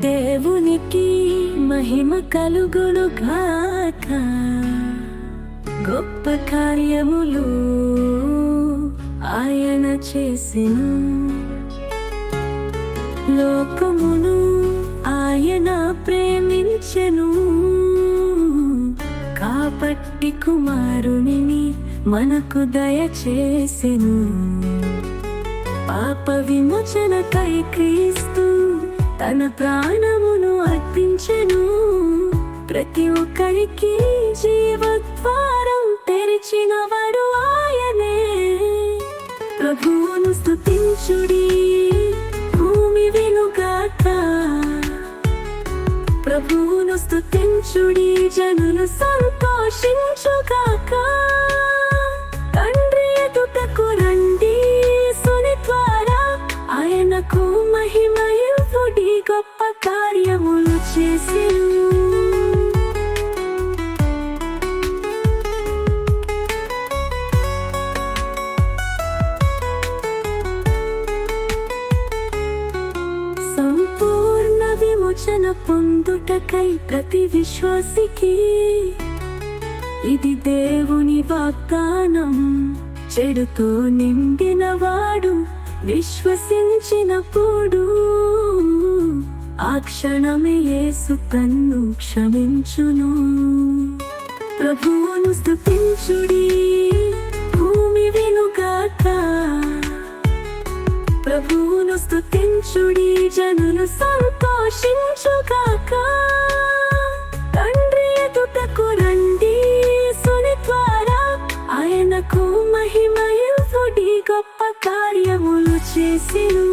దేవునికి మహిమ కలుగును గాక. గొప్ప కార్యములు ఆయన చేసిన. లోకమును ఆయన ప్రేమించెను. కాబట్టి కుమారుణిని మనకు దయచేసెను. పాప విమోచనకై క్రీస్తు తన ప్రాణమును అర్పించెను. ప్రతి ఒక్కరికి జీవద్వారం తెరిచిన వాడు ఆయనే. ప్రభువును స్థుతించుడి భూమి వినుగాక. ప్రభువును స్థుతించుడి జనులు సంతోషించుగా. రక్షణ పొందుటకై ప్రతి విశ్వాసికి ఇది దేవుని వాగ్దానం. చెడుతో నిండిన వాడు విశ్వసించినప్పుడు ఆ క్షణమే యేసు తన్ను క్షమించును. ప్రభువును స్థుతించుడీ ప్రభువును స్థుతించుడి జనులు సంతోషించుగాక. తండ్రి ఎదుటకు రండి సుని ద్వారా ఆయనకు మహిమయుడి గొప్ప కార్యములు చేసిరు.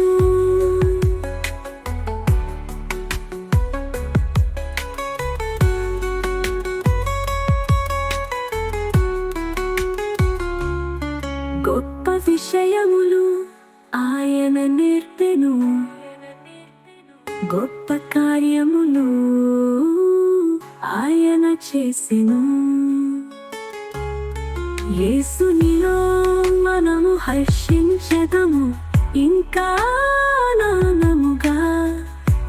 గొప్ప విషయములు ఆయన నేర్పెను గొప్ప కార్యములు ఆయన చేసెను. యేసునిలో మనము హర్షించదము ఇంకా నానముగా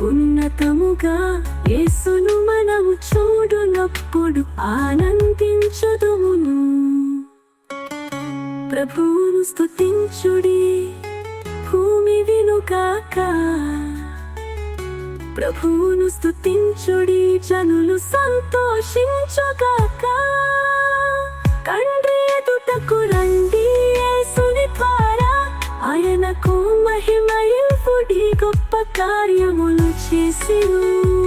ఉన్నతముగా యేసును మనము చూడునప్పుడు ఆనందించదుమును. ప్రభువును స్తుతించుడి. వినుగాక. ప్రభువును స్థుతించుడి జనులు సంతోషించుగాక. కండ్రి ఎదుటకు రండి యేసుని ద్వారా. ఆయనకు మహిమయుడి గొప్ప కార్యములు చేసిను